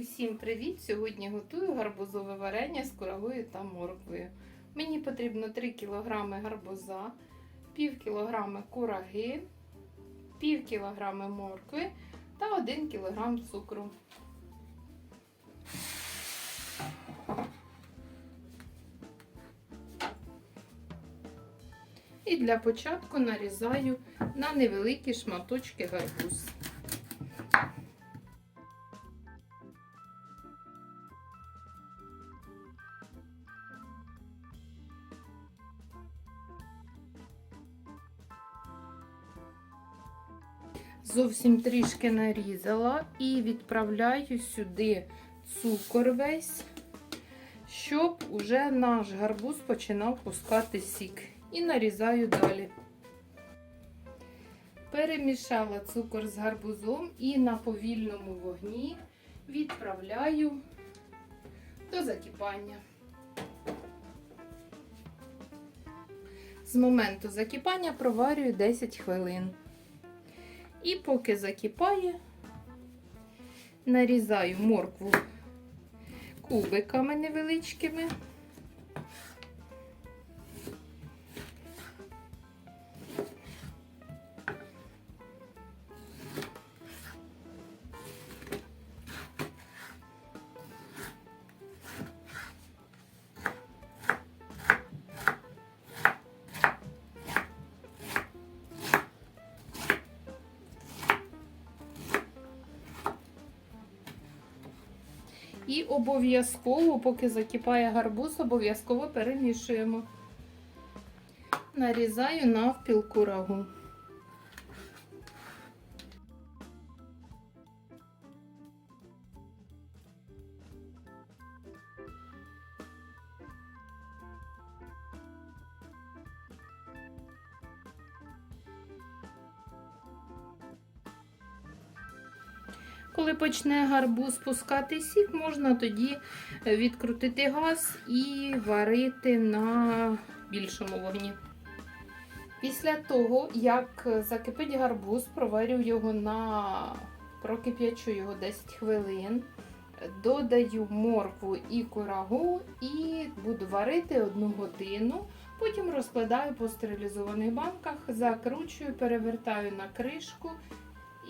Усім привіт! Сьогодні готую гарбузове варення з курагою та морквою. Мені потрібно 3 кг гарбуза, пів кг кураги, пів кг моркви та 1 кг цукру. І для початку нарізаю на невеликі шматочки гарбуз. Зовсім трішки нарізала і відправляю сюди цукор весь, щоб уже наш гарбуз починав пускати сік. І нарізаю далі. Перемішала цукор з гарбузом і на повільному вогні відправляю до закипання. З моменту закипання проварюю 10 хвилин. І поки закипає, нарізаю моркву кубиками невеличкими. І обов'язково, поки закипає гарбуз, обов'язково перемішуємо. Нарізаю навпіл курагу. Коли почне гарбуз пускати сік, можна тоді відкрутити газ і варити на більшому вогні. Після того, як закипить гарбуз, проварю його на прокип'ячу його 10 хвилин, додаю моркву і курагу і буду варити 1 годину. Потім розкладаю по стерилізованих банках, закручую, перевертаю на кришку